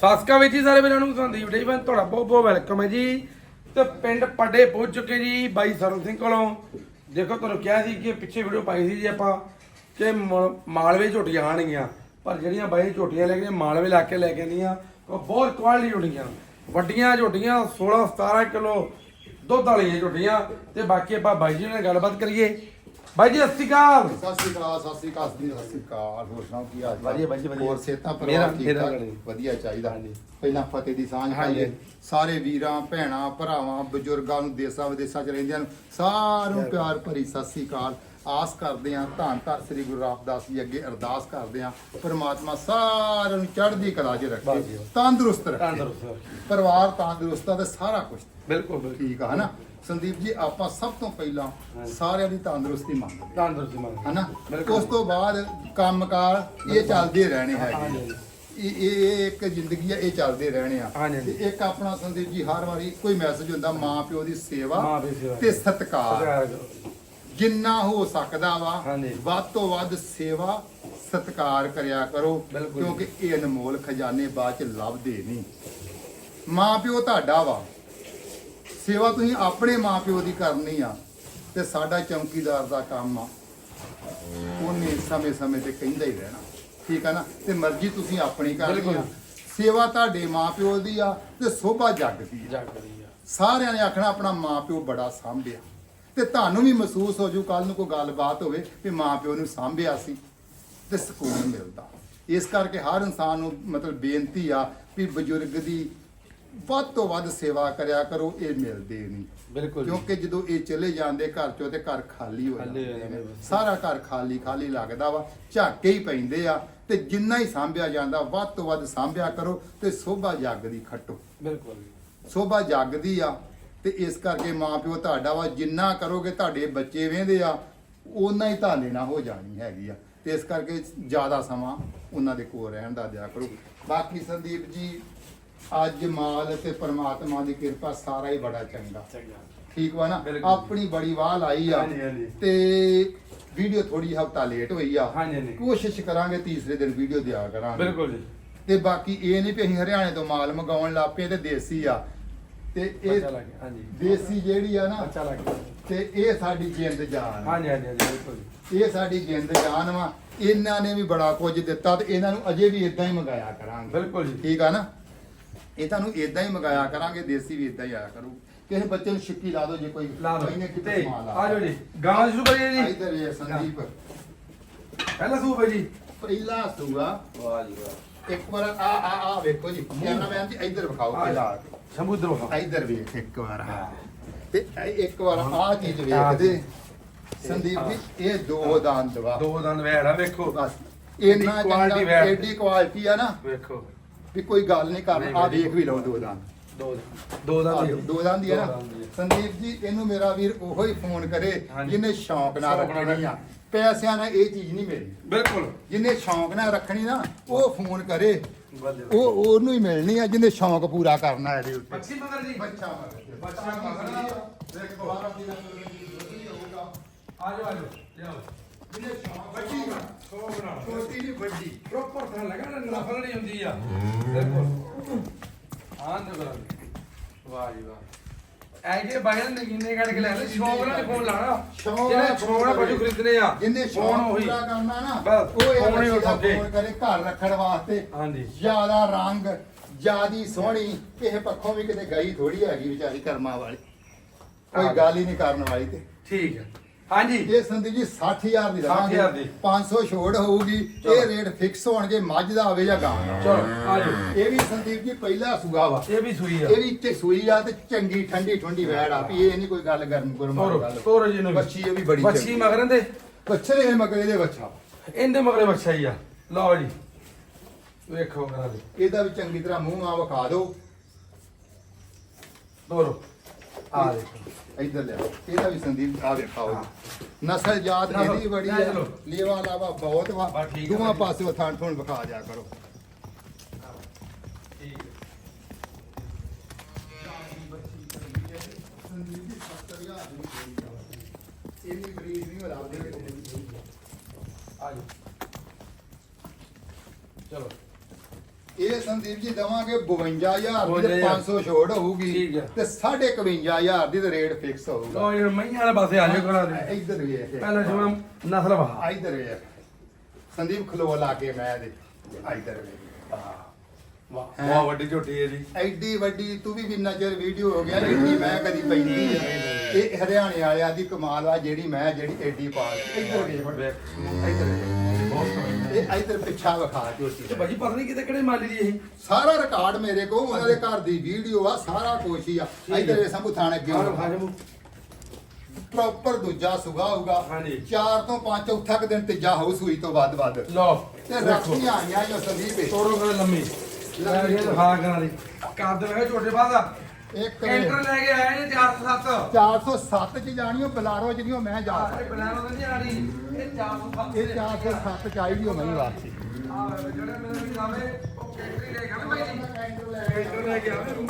ਸਾਸਕਾ ਵਿੱਚ ਹੀ ਸਾਰੇ ਵੀਰਾਂ ਨੂੰ ਸੰਦੀਪ ਡੇ ਬਨ ਤੁਹਾਡਾ ਬਹੁਤ ਬਹੁਤ ਵੈਲਕਮ ਹੈ ਜੀ। ਤੇ ਪਿੰਡ ਪੱਡੇ ਪਹੁੰਚ ਚੁੱਕੇ ਜੀ ਬਾਈ ਸਰਨ ਸਿੰਘ ਕੋਲੋਂ। ਦੇਖੋ ਤੁਹਾਨੂੰ ਕਿਹਾ ਸੀ ਕਿ ਪਿੱਛੇ ਵੀਡੀਓ ਪਾਈ ਸੀ ਜੀ ਆਪਾਂ ਕਿ ਮ- ਮਾਲਵੇ ਝੋਟੀਆਂ ਆਣਗੀਆਂ। ਪਰ ਜਿਹੜੀਆਂ ਬਾਈ ਝੋਟੀਆਂ ਲੈ ਕੇ ਮਾਲਵੇ ਲਾ ਕੇ ਲੈ ਕੇ ਆਂਦੀਆਂ ਉਹ ਬਹੁਤ ਕੁਆਲਿਟੀ ਝੋਟੀਆਂ। ਵੱਡੀਆਂ ਝੋਟੀਆਂ 16 17 ਕਿਲੋ ਦੁੱਧ ਵਾਲੀਆਂ ਝੋਟੀਆਂ। ਤੇ ਬਾਕੀ ਆਪਾਂ ਬਾਈ ਜੀ ਨਾਲ ਗੱਲਬਾਤ ਕਰੀਏ। ਬਾਈ ਜੀ ਸਤਿ ਸ਼੍ਰੀ ਅਕਾਲ ਸਤਿ ਸ਼੍ਰੀ ਅਕਾਲ ਸਤਿ ਸ਼੍ਰੀ ਅਕਾਲ ਸਤਿ ਸ਼੍ਰੀ ਅਕਾਲ ਹੋਰ ਸੁਣਾਓ ਕੀ ਹਾਲ ਚਾਲ? ਵਧੀਆ ਬਾਈ ਜੀ, ਵਧੀਆ। ਹੋਰ ਸਿਹਤਾਂ ਮੇਰਾ- ਪਰਿਵਾਰ ਠੀਕ ਮੇਰਾ ਠਾਕ ਗੜੇ। ਵਧੀਆ ਚਾਹੀਦਾ ਹਾਂਜੀ। ਪਹਿਲਾਂ ਫਤਿਹ ਦੀ ਸਾਂਝ ਹਾਂਜੀ। ਪਾਈਏ ਸਾਰੇ ਵੀਰਾਂ ਭੈਣਾਂ ਭਰਾਵਾਂ ਬਜ਼ੁਰਗਾਂ ਨੂੰ ਦੇਸਾਂ ਵਿਦੇਸਾਂ ਚ ਰਹਿੰਦਿਆਂ ਨੂੰ ਸਾਰਿਆਂ ਨੂੰ ਪਿਆਰ ਭਰੀ ਸਤਿ ਸ਼੍ਰੀ ਅਕਾਲ ਆਸ ਕਰਦੇ ਹਾਂ ਧੰਨ ਧੰਨ ਸ੍ਰੀ ਗੁਰੂ ਰਾਮਦਾਸ ਜੀ ਅੱਗੇ ਅਰਦਾਸ ਕਰਦੇ ਹਾਂ ਪਰਮਾਤਮਾ ਸਾਰਿਆਂ ਨੂੰ ਚੜ੍ਹਦੀ ਕਲਾ 'ਚ ਰੱਖੇ। ਤੰਦਰੁਸਤ ਰੱਖੇ ਪਰਿਵਾਰ ਤੰਦਰੁਸਤ ਆ ਤੇ ਸਾਰਾ ਕੁਝ ਬਿਲਕੁਲ ਬਿਲਕੁਲ ਠੀਕ ਆ ਹਨਾ ਸੰਦੀਪ ਜੀ ਆਪਾਂ ਸਭ ਤੋਂ ਪਹਿਲਾਂ ਸਾਰਿਆਂ ਦੀ ਤੰਦਰੁਸਤੀ ਮੰਗਦੇ ਹਾਂ। ਤੰਦਰੁਸਤੀ ਮੰਗ ਹਨਾ। ਉਸ ਤੋਂ ਬਾਅਦ ਕੰਮਕਾਰ ਇਹ ਚੱਲਦੇ ਰਹਿਣੇ। ਹੈਗੇ ਇਹ ਇਹ ਇੱਕ ਜ਼ਿੰਦਗੀ ਆ ਇਹ ਚੱਲਦੇ ਰਹਿਣੇ ਆ। ਤੇ ਇੱਕ ਆਪਣਾ ਸੰਦੀਪ ਜੀ ਹਰ ਵਾਰੀ ਕੋਈ ਮੈਸੇਜ ਹੁੰਦਾ ਮਾਂ ਪਿਓ ਦੀ ਸੇਵਾ। ਤੇ ਸਤਿਕਾਰ ਕਰੋ। ਜਿੰਨਾ ਹੋ ਸਕਦਾ ਵਾ ਹਾਂਜੀ। ਵੱਧ ਤੋਂ ਵੱਧ ਸੇਵਾ ਸਤਿਕਾਰ ਕਰਿਆ ਕਰੋ ਬਿਲਕੁਲ। ਕਿਉਂਕਿ ਇਹ ਅਨਮੋਲ ਖਜ਼ਾਨੇ ਬਾਅਦ ਚ ਲੱਭਦੇ ਨਹੀਂ। ਮਾਂ ਪਿਓ ਤੁਹਾਡਾ ਵਾ। ਸੇਵਾ ਤੁਸੀਂ ਆਪਣੇ ਮਾਂ ਪਿਓ ਦੀ ਕਰਨੀ ਆ ਤੇ ਸਾਡਾ ਚੌਕੀਦਾਰ ਦਾ ਕੰਮ ਆ। ਉਹਨੇ ਸਮੇਂ ਸਮੇਂ ਤੇ ਕਹਿੰਦਾ ਹੀ ਰਹਿਣਾ। ਠੀਕ ਆ ਨਾ? ਤੇ ਮਰਜ਼ੀ ਤੁਸੀਂ ਆਪਣੀ ਕਰਨੀ ਬਿਲਕੁਲ। ਆ ਸੇਵਾ ਤੁਹਾਡੇ ਮਾਂ ਪਿਓ ਦੀ ਆ ਤੇ ਸੋਭਾ ਜੱਗ ਦੀ ਆ। ਸਾਰਿਆਂ ਨੇ ਆਖਣਾ ਆਪਣਾ ਮਾਂ ਪਿਓ ਬੜਾ ਸਾਂਭਿਆ। ਤੇ ਤੁਹਾਨੂੰ ਵੀ ਮਹਿਸੂਸ ਹੋ ਜੂ ਕੱਲ ਨੂੰ ਕੋਈ ਗੱਲਬਾਤ ਹੋਵੇ ਵੀ ਮਾਂ ਪਿਓ ਨੂੰ ਸਾਂਭਿਆ ਸੀ ਤੇ ਸਕੂਨ ਮਿਲਦਾ ਇਸ ਕਰਕੇ ਹਰ ਇਨਸਾਨ ਨੂੰ ਮਤਲਬ ਬੇਨਤੀ ਆ ਵੀ ਬਜ਼ੁਰਗ ਦੀ ਵੱਧ ਤੋਂ ਵੱਧ ਸੇਵਾ ਕਰਿਆ ਕਰੋ ਇਹ ਮਿਲਦੇ ਨਹੀਂ ਬਿਲਕੁਲ। ਕਿਉਂਕਿ ਜਦੋਂ ਇਹ ਚਲੇ ਜਾਂਦੇ ਘਰ ਚੋਂ ਤੇ ਘਰ ਖਾਲੀ ਹੋ ਜਾਂਦੇ। ਸਾਰਾ ਘਰ ਖਾਲੀ ਖਾਲੀ ਲੱਗਦਾ ਵਾ ਝਾਕੇ ਹੀ ਪੈਂਦੇ ਆ ਤੇ ਜਿੰਨਾ ਹੀ ਸਾਂਭਿਆ ਜਾਂਦਾ ਵੱਧ ਤੋਂ ਵੱਧ ਸਾਂਭਿਆ ਕਰੋ ਤੇ ਸੋਭਾ ਜੱਗ ਦੀ ਖੱਟੋ ਬਿਲਕੁਲ। ਸੋਭਾ ਜਗਦੀ ਆ ਤੇ ਇਸ ਕਰਕੇ ਮਾਪਿਓ ਤੁਹਾਡਾ ਵਾ ਜਿੰਨਾ ਕਰੋਗੇ ਤੁਹਾਡੇ ਬੱਚੇ ਵੇਂਦੇ ਆ ਉਹਨਾਂ ਹੀ ਤੁਹਾਡੇ ਨਾਲ ਹੋ ਜਾਣੀ ਹੈਗੀ ਆ। ਤੇ ਇਸ ਕਰਕੇ ਜ਼ਿਆਦਾ ਸਮਾਂ ਉਹਨਾਂ ਦੇ ਕੋਲ ਰਹਿਣ ਦਾ ਦਿਆ ਕਰੋ। ਬਾਕੀ ਸੰਦੀਪ ਜੀ ਅੱਜ ਮਾਲ ਤੇ ਪ੍ਰਮਾਤਮਾ ਦੀ ਕਿਰਪਾ ਸਾਰਾ ਹੀ ਬੜਾ ਚੰਗਾ। ਠੀਕ ਵਾ ਨਾ। ਆਪਣੀ ਬੜੀ ਵਾਹ ਲਾਈ ਆ। ਤੇ ਵੀਡੀਓ ਥੋੜੀ ਹਫਤਾ ਲੇਟ ਹੋਈ ਆ। ਹਾਂਜੀ, ਹਾਂਜੀ। ਕੋਸ਼ਿਸ਼ ਕਰਾਂਗੇ ਤੀਸਰੇ ਦਿਨ ਵੀਡੀਓ ਦਿਆ ਕਰਾਂਗੇ। ਬਿਲਕੁਲ ਜੀ। ਤੇ ਬਾਕੀ ਇਹ ਨਹੀਂ ਵੀ ਅਸੀਂ ਹਰਿਆਣੇ ਤੋਂ ਮਾਲ ਮੰਗਾਉਣ ਲੱਪੇ ਤੇ ਦੇਸੀ ਆ। ਤੇ ਇਹ ਅੱਛਾ ਲੱਗ ਗਿਆ ਹਾਂਜੀ। ਦੇਸੀ ਜਿਹੜੀ ਆ ਨਾ ਅੱਛਾ ਲੱਗ ਗਿਆ। ਤੇ ਇਹ ਸਾਡੀ ਜਿੰਦ ਜਾਨ ਆ। ਹਾਂਜੀ ਹਾਂਜੀ ਹਾਂਜੀ ਬਿਲਕੁਲ ਜੀ। ਇਹ ਸਾਡੀ ਜਿੰਦ ਜਾਨ ਵਾ। ਇਹਨਾਂ ਨੇ ਵੀ ਬੜਾ ਕੁਝ ਦਿੱਤਾ ਤੇ ਇਹਨਾਂ ਨੂੰ ਅਜੇ ਵੀ ਇਦਾਂ ਹੀ ਮੰਗਾਇਆ ਕਰਾਂਗੇ। ਬਿਲਕੁਲ ਜੀ। ਠੀਕ ਆ ਨਾ? ਇਹ ਤੁਹਾਨੂੰ ਇਦਾਂ ਹੀ ਮੰਗਾਇਆ ਕਰਾਂਗੇ ਦੇਸੀ ਵੀ ਇਦਾਂ ਹੀ ਆਇਆ ਕਰੂ। ਕਿਸੇ ਬੱਚੇ ਨੂੰ ਛਿੱਕੀ ਲਾ ਦਿਓ ਜੇ ਕੋਈ ਲਾ ਦੋ ਇਹਨੇ ਕਿਤੇ ਤੇ ਸਮਾਨ ਲਾ ਆ ਜਾਓ ਜੀ। ਗਾਂ ਸ਼ੁਰੂ ਕਰੀਏ ਜੀ ਇੱਧਰ ਇਹ ਸੰਦੀਪ। ਪਹਿਲਾ ਸੂਪ ਹੈ ਜੀ। ਪਹਿਲਾ ਸੂਆ। ਵਾਹ ਜੀ ਵਾਹ। ਇੱਕ ਵਾਰ ਆ ਆ ਆ ਵੇਖੋ ਜੀ। ਕੈਮਰਾਮੈਨ ਜੀ ਇੱਧਰ ਵਿਖਾਓ। ਆ ਪਹਿਲਾਂ ਸਮੁੰਦਰ ਵਹਾ ਇੱਧਰ ਵੇਖ ਇੱਕ ਵਾਰ ਹਾਂ। ਤੇ ਇਹ ਇੱਕ ਵਾਰ ਆਹ ਚੀਜ਼ ਵੇਖਦੇ। ਸੰਦੀਪ ਜੀ ਇਹ ਦੋ ਦੰਦ ਵਾ। ਦੋ ਦੰਦ ਵੈੜ ਆ ਵੇਖੋ। ਬਸ। ਇੰਨਾ ਐਡੀ quality ਚੰਗਾ ਵੈੜ। ਐਡੀ ਕੁਆਲਿਟੀ ਆ ਨਾ। ਵੇਖੋ। ਵੀ ਕੋਈ ਗੱਲ ਨਹੀਂ ਕਰਨੀ। ਆ। ਵੇਖ ਵੀ ਲਓ ਦੋ ਦੰਦ। ਦੋ ਦੋ। ਲਓ, ਦੋ ਦੰਦ ਹੀ ਆ ਦੋ ਨਾ ਦੰਦ ਹੀ। ਆ। ਸੰਦੀਪ ਜੀ ਇਹਨੂੰ ਮੇਰਾ ਵੀਰ ਉਹੋ ਹੀ ਫੋਨ ਕਰੇ ਹਾਂਜੀ। ਜਿਹਨੇ ਸ਼ੌਂਕ ਨਾਲ ਸ਼ੌਂਕ ਨਾਲ ਰੱਖਣੀ ਆ। ਪੈਸਿਆਂ ਨਾਲ ਇਹ ਚੀਜ਼ ਨਹੀਂ ਮਿਲਦੀ ਬਿਲਕੁਲ। ਜਿਹਨੇ ਸ਼ੌਂਕ ਨਾਲ ਰੱਖਣੀ ਨਾ ਉਹ ਫੋਨ ਕਰੇ। ਬੱਲੇ ਉਹ ਉਹਨੂੰ ਹੀ ਮਿਲਣੀ ਆ ਜਿਹਨੇ ਸ਼ੌਂਕ ਪੂਰਾ ਕਰਨਾ ਇਹਦੇ ਉੱਤੇ। ਬੱਚੀ ਮਗਰ ਜੀ। ਬੱਚਾ ਮਗਰ ਬੱਚਾ ਮਗਰ। ਦੇਖੋ ਬਾਰਾਂ ਦਿਨਾਂ ਤੋਂ ਨਹੀਂ ਹੋਊਗਾ ਆ ਜਾਓ ਆ ਜਾਓ ਲਿਆਓ। ਜਿਹਨੇ ਸ਼ੌਂਕ ਵੱਡੀ ਆ ਸੋ ਬਣਾ ਛੋਟੀ ਨਹੀਂ ਵੱਡੀ। ਪ੍ਰੋਪਰ ਥਾਂ ਲਗਾ ਨਾ ਨਫਲ ਨਹੀਂ ਹੁੰਦੀ ਆ। ਬਿਲਕੁਲ। ਆਂ ਦੇ। ਬਰਾਬਰ ਵਾਹ ਜੀ ਵਾਹ। ਐ ਜੇ ਬਾਹਰ ਨੇ ਕਿੰਨੇ ਕੱਢ ਕੇ ਲੈ ਲੈ ਸ਼ੌਂਕ ਨਾਲ ਫੋਨ ਲਾਣਾ ਸ਼ੌਂਕ ਜਿਹਨੇ ਨਾਲ ਸ਼ੌਂਕ ਨਾਲ ਪਸ਼ੂ ਖਰੀਦਣੇ ਆ ਜਿੰਨੇ ਫੋਨ ਸ਼ੌਂਕ ਉਹੀ। ਪੂਰਾ ਕਰਨਾ ਨਾ ਬਸ, ਉਹ ਇਹ ਫੋਨ ਹੀ ਬੱਚੇ ਦਾ ਉਠਾ ਕੇ। ਫੋਨ ਕਰੇ ਘਰ ਰੱਖਣ ਵਾਸਤੇ। ਹਾਂਜੀ। ਜ਼ਿਆਦਾ ਰੰਗ ਜਿਆਦੀ ਸੋਹਣੀ ਕਿਸੇ ਪੱਖੋਂ ਵੀ ਕਿਤੇ ਗਈ ਥੋੜੀ ਹੈਗੀ ਵਿਚਾਰੀ ਕਰਮਾਂ ਵਾਲੀ। ਕੋਈ ਗੱਲ ਹੀ ਨਹੀਂ ਕਰਨ ਵਾਲੀ ਤੇ। ਠੀਕ ਹੈ। ਹਾਂਜੀ। ਇਹ ਸੰਦੀਪ ਜੀ 60000 ਦੀ ਲਵਾਂਗੇ 60,000 ਦੀ। 500 ਛੋੜ ਹੋਊਗੀ। ਇਹ ਰੇਟ ਫਿਕਸ ਹੋਣਗੇ ਮੱਝ ਦਾ ਆਵੇ ਜਾਂ ਗਾਂ ਦਾ। ਚਲੋ ਆ ਜਾਓ। ਇਹ ਵੀ ਸੰਦੀਪ ਜੀ ਪਹਿਲਾ ਸੂਆ ਵਾ। ਇਹ ਵੀ ਸੂਈ ਆ। ਇਹ ਵੀ ਤੇ ਸੂਈ ਆ ਤੇ ਚੰਗੀ ਠੰਡੀ ਠੰਡੀ ਵੈੜ ਆ। ਵੀ ਇਹ ਨਹੀਂ ਕੋਈ ਗੱਲ ਗਰਮ ਗੁਰਮ ਤੋਰੋ ਗੱਲ। ਤੋਰੋ ਜੀ ਨੂੰ। ਬੱਚੀ ਇਹ ਵੀ ਬੜੀ ਬੱਚੀ ਚੰਗੀ। ਦੇ ਬੱਚੇ ਦੇ ਮਗਰੇ ਦੇ ਬੱਚਾ ਇਹਦੇ ਮਗਰੇ ਬੱਚਾ ਹੀ ਆ। ਲਓ ਜੀ। ਵੇਖੋ ਦੇ। ਇਹਦਾ ਵੀ ਚੰਗੀ ਤਰ੍ਹਾਂ ਮੂੰਹ ਆ ਵਿਖਾ ਦਿਓ। ਤੋਰੋ ਆ ਦੇਖੋ। ਇੱਧਰ ਲਿਆ। ਇਹਦਾ ਵੀ ਸੰਦੀਪ ਆ ਵੇਖਾਓ ਜੀ ਨਸਲ ਜਾਤ ਨਸਲ, ਇਹਦੀ ਬੜੀ ਹੈ। ਲੇਵਾ ਲਾਵਾ ਬਹੁਤ ਵਾ। ਬਸ ਠੀਕ ਹੈ ਦੋਵਾਂ ਭਾਜੀ। ਪਾਸੇ ਥਾਂ ਥੋਂ ਵਿਖਾ ਦਿਆ ਕਰੋ। ਠੀਕ ਹੈ ਸੰਦੀਪ ਜੀ 70000 ਦੀ ਕੋਈ ਇੰਨੀ ਬਰੀਡ ਨਹੀਂ ਹੋ ਆ ਜਾਓ ਚਲੋ। ਇਹ ਸੰਦੀਪ ਜੀ ਦਵਾਂਗੇ 52000 ਦੀ ਤੇ 52,000 500 ਛੋੜ ਹੋਊਗੀ ਠੀਕ ਹੈ। ਤੇ 51500 ਦੀ ਤੇ ਰੇਟ ਫਿਕਸ ਹੋਊਗਾ। ਲੋ ਯਾਰ ਮਈਆਂ ਵਾਲੇ ਪਾਸੇ ਆ ਜਾਓ ਕਰਾ ਦੇ। ਇੱਧਰ ਵੇਖ ਪਹਿਲਾਂ ਜਿਵੇਂ ਨਸਲ ਵਾ ਆ ਇੱਧਰ ਵੇਖ ਸੰਦੀਪ ਖਲੋ ਲਾ ਕੇ ਮੈਂ ਦੇ ਆ ਇੱਧਰ ਵੇਖ ਵਾਹ ਬਹੁਤ ਵੱਡੀ ਝੋਟੀ ਹੈ ਜੀ। ਐਡੀ ਵੱਡੀ ਤੂੰ ਵੀ ਕਿੰਨਾ ਚਿਰ ਵੀਡੀਓ ਹੋ ਗਿਆ ਐਡੀ ਮੈਂ ਕਦੀ ਪੈਂਦੀ ਆ ਇਹ ਹਰਿਆਣੇ ਵਾਲਿਆਂ ਦੀ ਕਮਾਲ ਆ ਜਿਹੜੀ ਮੈਂ ਜਿਹੜੀ ਐਡੀ ਪਾ ਲਈ। ਇੱਧਰ ਵੇਖ ਇੱਧਰ ਵੇਖ। ਬਹੁਤ ਇਹ ਇੱਧਰ ਪਿੱਛਾ ਵਿਖਾ ਝੋਟੀ ਤੇ। ਭਾਜੀ ਪਤਾ ਨਹੀਂ ਕਿਤੇ ਕਿਹੜੇ ਮਾਲੀ ਦੀ ਇਹ। ਸਾਰਾ ਰਿਕਾਰਡ ਮੇਰੇ ਕੋਲ ਉਹਨਾਂ ਦੇ ਘਰ ਦੀ ਵੀਡੀਓ ਆ ਸਾਰਾ ਕੁਛ ਹੀ ਆ। ਇੱਧਰ ਇਹ ਸੰਭੂ ਥਾਣੇ ਅੱਗੇ ਆਹ ਖਾਜਮੂ ਪ੍ਰੋਪਰ ਦੂਜਾ ਸੁਗਾ ਹੋਊਗਾ। ਹਾਂਜੀ। 4 ਤੋਂ 5 ਚੌਥਾ ਕੁ ਦਿਨ ਤੀਜਾ ਹੋਊ ਸੂਈ ਤੋਂ ਵੱਧ ਵੱਧ। ਲੋ ਤੇ ਰੱਖੀਆਂ ਆਈਆਂ ਜੋ ਸੰਦੀਪ। ਤੋਰੋ ਕਰ ਲੰਮੀ। ਲੈ ਇਹ ਹਾਂ। ਕਰਾਂ ਦੀ ਕਰ ਦੇ ਝੋਟੇ ਬਾਦਾ ਇੱਕ ਐਂਟਰ ਲੈ ਕੇ ਆਏ ਨੇ 407 407 ਚ ਜਾਣੀ ਉਹ ਬਲਾਰੋ ਜਿਹੜੀਓ ਮੈਂ ਜਾ ਆਹ ਇਹ ਲਓ ਨਹੀਂ ਆਣੀ ਇਹ 407 ਇਹ 407 ਚ ਆਈ ਦੀ ਮੈਂ ਵਾਸਤੇ। ਆਹ ਜਿਹੜੇ ਮੇਰੇ ਵੀ ਉਹ ਕੈਂਟਰੀ ਲੈ ਕੇ ਆਵੇ ਭਾਈ ਕੈਂਟਰ ਲੈ ਕੇ ਆਵੇ।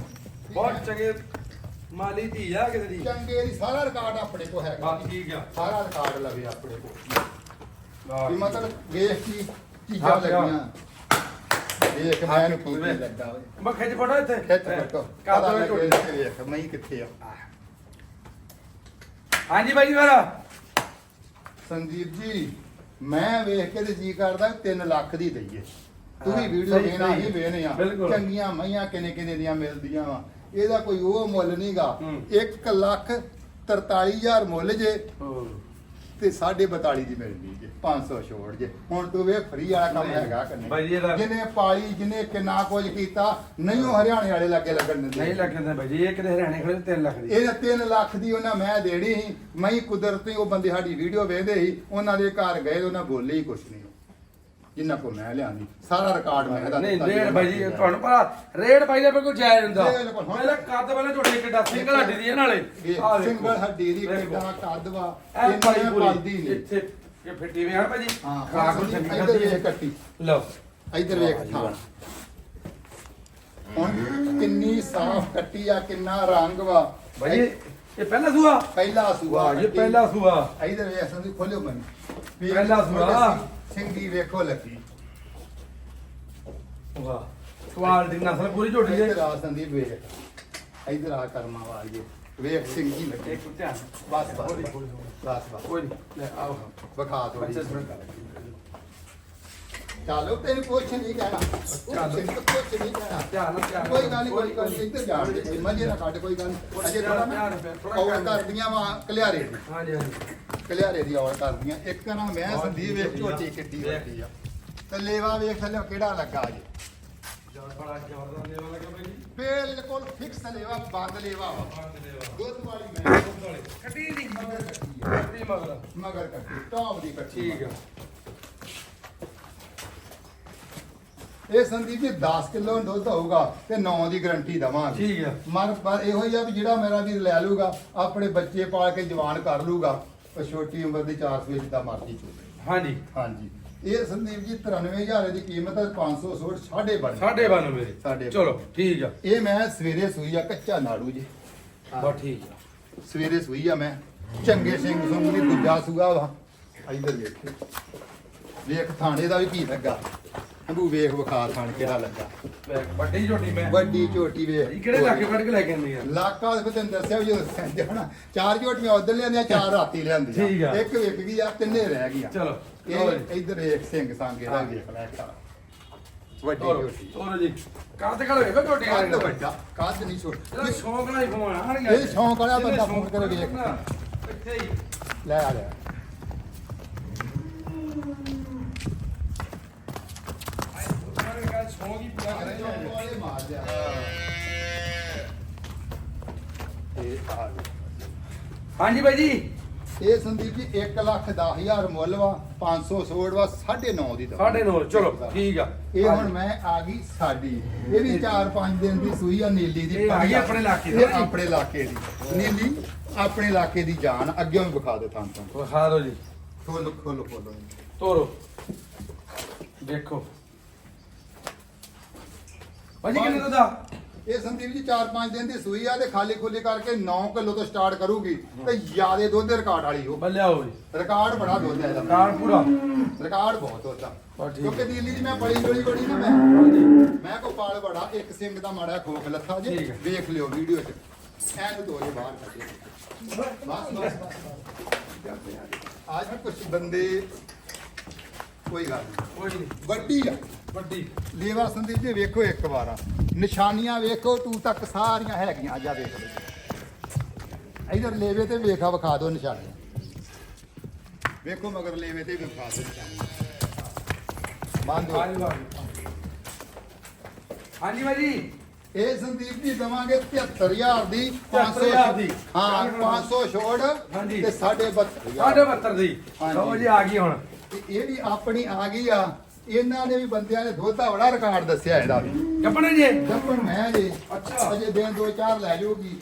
ਬਹੁਤ ਚੰਗੇ ਮਾਲੀ ਧੀ ਆ ਕਿਸੇ ਦੀ। ਚੰਗੇ ਦੀ ਸਾਰਾ ਰਿਕਾਰਡ ਆਪਣੇ ਕੋਲ ਹੈਗਾ। ਬਸ ਠੀਕ ਆ। ਸਾਰਾ ਰਿਕਾਰਡ ਲਵੇ ਆਪਣੇ ਕੋਲ। ਵੀ ਮਤਲਬ ਵੇਖ ਕੀ ਚੀਜ਼ਾਂ ਹਾਂ, ਹਾਂ। ਲੱਗੀਆਂ ਵੇਖ ਮੈਂ ਨੂੰ ਕੀ ਕੀ ਲੱਗਾ ਓਏ। ਮੈਂ ਖਿੱਚ ਫੋਟੋ ਇੱਥੇ। ਖਿੱਚ ਫੋਟੋ ਕਰ ਪਤਾ ਦੋ ਲੱਗੇ ਝੋਟੀ ਤੇ ਵੇਖ ਮੈਂ ਕਿੱਥੇ ਆ। ਹਾਂਜੀ ਭਾਈ ਮੇਰਾ ਸੰਦੀਪ ਜੀ ਮੈਂ ਵੇਖ ਕੇ ਤੇ ਜੀ ਕਰਦਾ 3 ਲੱਖ ਦੀ ਦਈਏ। ਤੂੰ ਵੀ ਹਾਂ, ਵੀਡੀਓ ਸਹੀ। ਹੀ ਵੇਖਣੇ ਆ। ਚੰਗੀਆਂ ਮਈਆਂ ਕਿੰਨੇ ਕਿੰਨੇ ਦੀਆਂ ਮਿਲਦੀਆਂ ਵਾ। ਇਹਦਾ ਕੋਈ ਉਹ ਮੁੱਲ ਨਹੀਂਗਾ ਹੂੰ। 1 ਲੱਖ 43000 ਮੁੱਲ ਜੇ। ਤੇ 42 ਦੀ ਮਿਲਦੀ ਜੇ 500 ਛੋੜ ਜੇ। ਹੁਣ ਤੂੰ ਵੇਖ ਫਰੀ ਵਾਲਾ ਕੰਮ। ਹੈਗਾ ਬਾਈ ਜੀ ਇਹਦਾ- ਜਿਹਨੇ ਪਾਲੀ ਜਿਹਨੇ ਕਿੰਨਾ ਕੁਝ ਕੀਤਾ ਨਹੀਂ ਉਹ ਹਰਿਆਣੇ ਵਾਲੇ ਲੱਗੇ ਲੱਗਣ ਦਿੰਦੇ। ਨਹੀਂ ਲੱਗਦਾ ਭਾਈ ਜੀ ਇਹ ਕਿਤੇ ਹਰਿਆਣੇ ਖੜੇ 3 ਲੱਖ ਦੀ। ਇਹ 3 ਲੱਖ ਦੀ ਉਹਨਾਂ ਮੈਂ ਦੇਣੀ ਸੀ। ਮੈਂ ਹੀ ਕੁਦਰਤੀ ਉਹ ਬੰਦੇ ਸਾਡੀ ਵੀਡੀਓ ਵੇਖਦੇ ਸੀ ਉਹਨਾਂ ਦੇ ਘਰ ਗਏ ਉਹਨਾਂ ਬੋਲੇ ਹੀ ਕੁਛ ਨਹੀਂ। ਜਿੰਨਾ ਕੋ ਮੈਂ ਲਿਆਂਦੀ ਸਾਰਾ ਰਿਕਾਰਡ ਮੈਂ ਇਹਦਾ ਨਹੀਂ ਦਿੱਤਾ ਰੇਡ ਭਾਈ ਜੀ ਤੁਹਾਨੂੰ ਪਤਾ ਰੇਡ ਭਾਈ ਦਾ ਬਿਲਕੁਲ ਜਾਇਜ਼ ਹੁੰਦਾ। ਬਿਲਕੁਲ, ਹੁਣ- ਪਹਿਲਾਂ ਕੱਦ ਵਾਲੇ ਝੋਟੇ ਕਿੱਡਾ ਸਿੰਗਲ ਹੱਡੀ ਦੀ ਹੈ ਨਾਲੇ। ਇਹ ਆਹ ਵੇਖੋ। ਸਿੰਗਲ ਹੱਡੀ ਦੀ ਵੇਖੋ। ਕਿੱਡਾ ਕੱਦ ਵਾ ਇਹ ਭਾਈ ਪੂਰੀ ਇੱਥੇ ਇਹ ਫਿੱਟੀ ਵੀ ਹੈ ਭਾਜੀ ਹਾਂ ਖਰਾਕ ਨੂੰ ਚੰਗੀ ਇੱਧਰ ਵੇਖ ਹੈ ਕੱਟੀ। ਲਓ। ਇੱਧਰ ਵੇਖ ਹੁਣ ਕਿੰਨੀ ਸਾਫ਼ ਕੱਟੀ ਆ ਕਿੰਨਾ ਰੰਗ ਵਾ। ਭਾਈ ਇਹ ਪਹਿਲਾ ਸੂਆ? ਪਹਿਲਾ ਸੂਆ। ਵਾਹ ਜੀ। ਪਹਿਲਾ ਸੂਆ। ਇੱਧਰ ਵੇਖ ਸੰਦੀ ਖੋਲਿਓ ਮਨ। ਪਹਿਲਾ ਸੂਆ। ਸਿੰਗੀ ਵੇਖੋ ਲੱਗੀ। ਵਾਹ ਕੁਆਲਿਟੀ ਨਸਲ ਪੂਰੀ ਝੋਟੀ ਹੈ ਇੱਧਰ ਆ ਸੰਦੀਪ ਵੇਖ। ਇੱਧਰ ਆ ਕਰਮਾ ਵਾਲੀਏ ਵੇਖ ਸਿੰਗੀ ਲੱਗੀ। ਇੱਕ ਧਿਆਨ। ਬਸ ਬਸ ਬਸ ਕੋਈ ਨਹੀਂ ਲੈ ਆਓ। ਵਿਖਾ ਥੋੜੀ ਬੱਚੇ ਸੁਣ। ਚਲੋ ਤੈਨੂੰ ਕੁਛ ਨਹੀਂ ਕਹਿਣਾ। ਚੱਲ। ਕੁਛ ਨਹੀਂ ਕਹਿਣਾ। ਧਿਆਨ ਨਾਲ ਧਿਆਨ ਕੋਈ ਗੱਲ ਨਹੀਂ ਕੋਈ ਗੱਲ ਨਹੀਂ ਇੱਧਰ ਕੋਈ ਮਜੇ ਨਾ ਕੱਢ ਕੋਈ ਗੱਲ ਅਜੇ ਥੋੜਾ ਨਾ ਔਰ ਕਰਦੀਆਂ ਵਾ ਕਲਿਆਰੇ ਦੀ। ਹਾਂਜੀ ਹਾਂਜੀ। ਕਲਿਆਰੇ ਦੀ ਔਰ ਕਰਦੀਆਂ। ਇੱਕ ਤਰ੍ਹਾਂ ਮੈਂ ਸੰਦੀਪ ਵੇਖ ਝੋਟੀ ਕਿੱਡੀ ਵੱਡੀ ਆ। ਤੇ ਲੇਵਾ ਵੇਖ ਥੱਲੇ ਕਿਹੜਾ ਲੱਗਾ ਜੀ ਜੀ। ਬਿਲਕੁਲ ਫਿਕਸ ਲੇਵਾ ਬੰਦ ਲੇਵਾ ਵਾ। ਬੰਦ ਦੇਵਾ ਦੁੱਧ ਵਾਲੀ ਮੈਂ ਕੱਟੀ ਨਹੀਂ। ਮਗਰ ਕੱਟੀ ਮਗਰ। ਮਗਰ ਕੱਟੀ ਟੌਪ ਦੀ ਕੱਟੀ ਠੀਕ ਆ। ਇਹ ਸੰਦੀਪ ਜੀ 10 ਕਿਲੋ ਦੁੱਧ ਹੋਊਗਾ ਤੇ 9 ਦੀ ਗਾਰੰਟੀ ਦਵਾਂਗੇ। ਠੀਕ ਆ। ਮਨ ਪਰ ਇਹੋ ਹੀ ਆ ਵੀ ਜਿਹੜਾ ਮੇਰਾ ਵੀਰ ਲੈ ਲੂਗਾ ਆਪਣੇ ਬੱਚੇ ਪਾਲ ਕੇ ਜਵਾਨ ਕਰ ਲੂਗਾ ਉਹ ਛੋਟੀ ਉਮਰ ਦੀ 400 ਵਿੱਚ ਦਾ ਮਰਜ਼ੀ ਚੁੱਕੇ ਹਾਂਜੀ। ਹਾਂਜੀ। ਇਹ ਸੰਦੀਪ ਜੀ 93000 ਦੀ ਕੀਮਤ ਹੈ 500 ਸੋਟ ਸਾਢੇ ਬਣ ਸਾਢੇ ਬਾਨਵੇਂ। ਮੇਰੇ ਸਾਢੇ ਚਲੋ ਠੀਕ ਆ। ਇਹ ਮੈਂ ਸਵੇਰੇ ਸੂਈ ਆ ਕੱਚਾ ਨਾੜੂ ਜੀ। ਬਸ ਠੀਕ ਆ। ਸਵੇਰੇ ਸੂਈ ਆ ਮੈਂ। ਚੰਗੇ ਸਿੰਘ ਸੁੰਗ ਦੀ ਦੂਜਾ ਸੂਆ ਵਾ। ਇੱਧਰ ਵੇਖ। ਵੇਖ ਥਾਣੇ ਦਾ ਵੀ ਕੀ ਲੱਗਾ। ਅੰਬੂ ਵੇਖ ਵਿਖਾ ਥਾਣ ਕਿਹੜਾ ਲੱਗਾ। ਵੱਡੀ ਝੋਟੀ ਮੈਂ। ਵੱਡੀ ਝੋਟੀ ਵੇਖ। ਇਹ ਕਿਹੜੇ ਇਲਾਕੇ ਕੱਢ ਕੇ ਲੈ ਕੇ ਆਉਂਦੀ ਆ? ਲਾਕਾ ਦੇ ਤੈਨੂੰ ਦੱਸਿਆ ਵੀ ਜਦੋਂ ਸੈਂਦੇ ਹਨਾ ਚਾਰ ਝੋਟੀਆਂ ਉਧਰ ਲਿਆਂਦੀਆਂ ਚਾਰ ਰਾਤੀ ਲਿਆਂਦੀਆਂ। ਇੱਕ ਵਿਕ ਗਈ ਆ ਤਿੰਨੇ ਰਹਿ ਗਈਆਂ। ਚਲੋ। ਇਹ ਇੱਧਰ ਇੱਕ ਸਿੰਘ ਸੰਗੇ ਦਾ ਵੇਖ ਲੈ ਵੱਡੀ ਝੋਟੀ। ਤੋਰੋ ਜੀ। ਕੱਦ ਕੱਢ ਵੇਖੋ ਝੋਟੀ ਕੱਦ ਵੱਡਾ ਕੱਦ ਨਹੀਂ ਛੋਟ। ਇਹਦਾ ਸ਼ੌਂਕ ਨਾਲ ਹੀ ਫੋਨ ਆਣਗੇ ਇਹ ਸ਼ੌਂਕ ਵਾਲਾ ਬੰਦਾ ਫੋਨ ਕਰੇ ਵੇਖ। ਇੱਥੇ ਹੀ। ਲੈ ਆ ਲੈ ਪੂਰਾ ਕਰੇ ਵਾਲੇ ਮਾਰ ਆ ਗਏ। ਹਾਂਜੀ ਬਾਈ ਜੀ। ਇਹ ਸੰਦੀਪ ਜੀ 1 ਲੱਖ 10000 ਮੁੱਲ ਵਾ 500 ਸੋੜ ਵਾ 9.5 ਦੀ ਦਵਾ ਸਾਢੇ ਨੌ ਚਲੋ ਠੀਕ ਆ। ਇਹ ਹੁਣ ਮੈਂ ਆ ਗਈ ਸਾਡੀ। ਇਹ ਵੀ 4-5 ਦਿਨ ਦੀ ਸੂਈ ਆ ਨੀਲੀ ਦੀ ਇਹ ਆ ਗਈ ਪੱਗ ਆਪਣੇ ਇਲਾਕੇ ਦੀ। ਇਹ ਆਪਣੇ ਇਲਾਕੇ ਦੀ। ਨੀਲੀ ਆਪਣੇ ਇਲਾਕੇ ਦੀ ਜਾਨ। ਅੱਗੇ ਵੀ ਵਿਖਾ ਦੇ ਤੁਹਾਨੂੰ ਤੁਹਾਨੂੰ। ਵਿਖਾ ਦਿਓ ਜੀ। ਖੋਲੋ ਖੋਲੋ ਖੋਲੋ। ਤੋਰੋ। ਦੇਖੋ। ਭਾਜੀ ਕਿੰਨੇ ਦਾ? ਦਾ ਇਹ ਸੰਦੀਪ ਜੀ 4-5 ਦਿਨ ਦੀ ਸੂਈ ਆ ਤੇ ਖਾਲੀ ਖੁੱਲੀ ਕਰਕੇ 9 ਕਿਲੋ ਤੋਂ ਸਟਾਰਟ ਕਰੂਗੀ ਤੇ ਜਿਆਦੇ ਦੁੱਧ ਦੇ ਰਿਕਾਰਡ ਵਾਲੀ ਉਹ। ਬੱਲਿਆ ਹੋਈ ਰਿਕਾਰਡ ਬੜਾ ਦੁੱਧ ਹੈ ਇਹਦਾ। ਕਾਰ ਪੂਰਾ? ਰਿਕਾਰਡ ਬਹੁਤ ਹੁੰਦਾ ਬਸ ਠੀਕ ਕਿਉਂਕਿ ਦਿੱਲੀ ਦੀ ਮੈਂ ਬੜੀ ਜੋੜੀ ਬੜੀ ਨਾ ਮੈਂ। ਮੈਂ ਕੋ ਪਾਲ ਬੜਾ ਇੱਕ ਸਿੰਘ ਦਾ ਮਾੜਾ ਖੋਖ ਲੱਥਾ ਜੇ। ਠੀਕ ਹੈ। ਵੇਖ ਲਿਓ ਵੀਡੀਓ 'ਚ। ਐਨ ਦੋਰੇ ਬਾਹਰ ਕੱਢੇ ਬਸ ਬਸ ਬਸ। ਅੱਜ ਕੁਝ ਬੰਦੇ ਕੋਈ ਗੱਲ ਨਹੀਂ ਕੋਈ ਨਹੀਂ ਵੱਡੀ ਆ। ਵੱਡੀ ਲੇਵਾ ਸੰਦੀਪ ਜੀ ਵੇਖੋ ਇੱਕ ਵਾਰ। ਨਿਸ਼ਾਨੀਆਂ ਵੇਖੋ ਤੂੰ ਤੱਕ ਸਾਰੀਆਂ ਹੈਗੀਆਂ ਆ ਜਾ ਵੇਖ ਲਓ। ਇਧਰ ਲੇਵੇ ਤੇ ਵੇਖਾ ਵਿਖਾ ਦਿਓ ਨਿਸ਼ਾਨੀਆਂ। ਵੇਖੋ ਮਗਰ ਲੇਵੇ ਤੇ ਵੀ ਵਿਖਾ ਦਿਓ ਨਿਸ਼ਾਨੀਆਂ। ਬੰਦ ਹਾਂਜੀ ਭਾਜੀ ਇਹ ਸੰਦੀਪ ਜੀ ਦਵਾਂਗੇ 73000 ਦੀ 500 73000 ਦੀ। ਹਾਂ 500 ਛੋੜ ਹਾਂਜੀ। ਤੇ 72000 ਸਾਡੇ 72 ਦੀ। ਲਓ ਜੀ ਆ ਗਈ ਹੁਣ। ਇਹ ਵੀ ਆਪਣੀ ਆ ਗਈ ਆ। ਇਹਨਾਂ ਨੇ ਵੀ ਬੰਦਿਆਂ ਨੇ ਦੋਤਾ ਬੜਾ ਰਿਕਾਰਡ ਦੱਸਿਆ ਇਹਦਾ ਵੀ। ਕੱਪੜੇ ਜੇ। ਜੱਪਣ ਮੈਂ ਜੀ। ਅੱਛਾ। ਅਜੇ ਦਿਨ ਦੋ ਚਾਰ ਲੈ ਜਾਊਗੀ।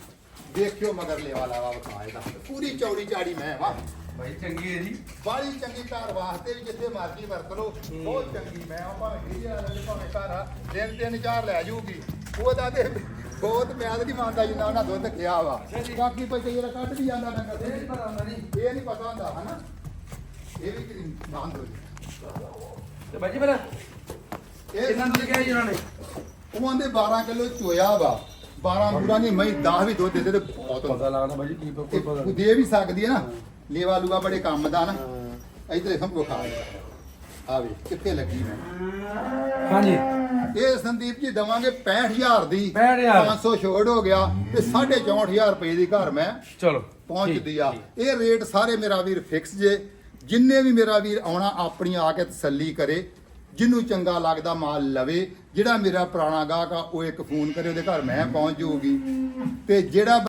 ਦੇਖਿਓ ਮਗਰ ਲੈਵਾ ਲਾਵਾ ਵਿਖਾ ਇਹਦਾ। ਪੂਰੀ ਚੌੜੀ ਚਾੜੀ ਮੈਂ ਵਾ ਭਾਈ ਚੰਗੀ ਹੈ ਜੀ। ਬਾਲੀ ਚੰਗੀ ਘਰ ਵਾਸਤੇ ਵੀ ਜਿੱਥੇ ਮਰਜ਼ੀ ਵਰਤ ਲਓ। ਬਹੁਤ ਚੰਗੀ ਮੈਂ ਆ ਭਾਵੇਂ ਕਿਹਦੀ ਆ ਲੈ ਭਾਵੇਂ ਘਰ ਆ। ਦਿਨ ਤਿੰਨ ਚਾਰ ਲੈ ਜਾਊਗੀ। ਉਹਦਾ ਤੇ ਬਹੁਤ ਮਿਆਦ ਨਹੀਂ ਮੰਨਦਾ ਜਿੰਨਾ ਉਹਨਾਂ ਦੁੱਧ ਕਿਹਾ ਵਾ। ਬਾਕੀ ਕਈ ਵਾਰ ਕੱਢ ਵੀ ਜਾਂਦਾ ਡੰਗਰ ਇਹ ਨਹੀਂ ਪਤਾ ਹੁੰਦਾ ਇਹ ਨਹੀਂ ਪਤਾ ਹੁੰਦਾ ਹਨਾ? ਇਹ ਵੀ ਬੰਦ ਹੋ ਜੀ ਤੇ ਭਾਜੀ ਫਿਰ ਇਹ ਕਿੰਨਾ ਦੁੱਧ ਕਿਹਾ ਜੀ ਉਹਨਾਂ ਨੇ? ਉਹ ਆਂਦੇ 12 ਕਿਲੋ ਚੋਇਆ ਵਾ। 12 ਪੂਰਾ ਨਹੀਂ ਮੈਂ 10 ਵੀ ਦੁੱਧ ਦੇ ਦੇ ਤੇ ਬਹੁਤ ਹੁੰਦਾ ਪਤਾ ਲੱਗਦਾ ਭਾਜੀ ਕੀ ਕੋਈ ਪਤਾ ਇਹ ਦੇ ਵੀ ਸਕਦੀ ਹੈ ਨਾ। ਲੇਵਾ ਲੂਆ ਬੜੇ ਕੰਮ ਦਾ ਨਾ। ਇਧਰ ਸਭ ਕੋ ਖਾ ਆ ਵੇ ਕਿੱਥੇ ਲੱਗੀ ਮੈਂ। ਹਾਂਜੀ। ਇਹ ਸੰਦੀਪ ਜੀ ਦਵਾਂਗੇ 65000 ਦੀ। 65,000 500 ਛੋੜ ਹੋ ਗਿਆ ਤੇ 64000 ਰੁਪਏ ਦੀ ਘਰ ਮੈਂ ਚਲੋ ਪਹੁੰਚਦੀ ਆ। ਇਹ ਰੇਟ ਸਾਰੇ ਮੇਰਾ ਵੀਰ ਫਿਕਸ ਜੇ। ਜਿੰਨੇ ਵੀ ਮੇਰਾ ਵੀਰ ਆਉਣਾ, ਆਪਣੀ ਆ ਕੇ ਤਸੱਲੀ ਕਰੇ ਜਿਹਨੂੰ ਚੰਗਾ ਲੱਗਦਾ ਮਾਲ ਲਵੇ, ਜਿਹੜਾ ਮੇਰਾ ਪੁਰਾਣਾ ਗਾਹਕ ਆ, ਉਹ ਇੱਕ ਫੋਨ ਕਰੇ, ਉਹਦੇ ਘਰ ਮੈਂ ਪਹੁੰਚ ਜਾਊਗੀ। ਤੇ ਜਿਹੜਾ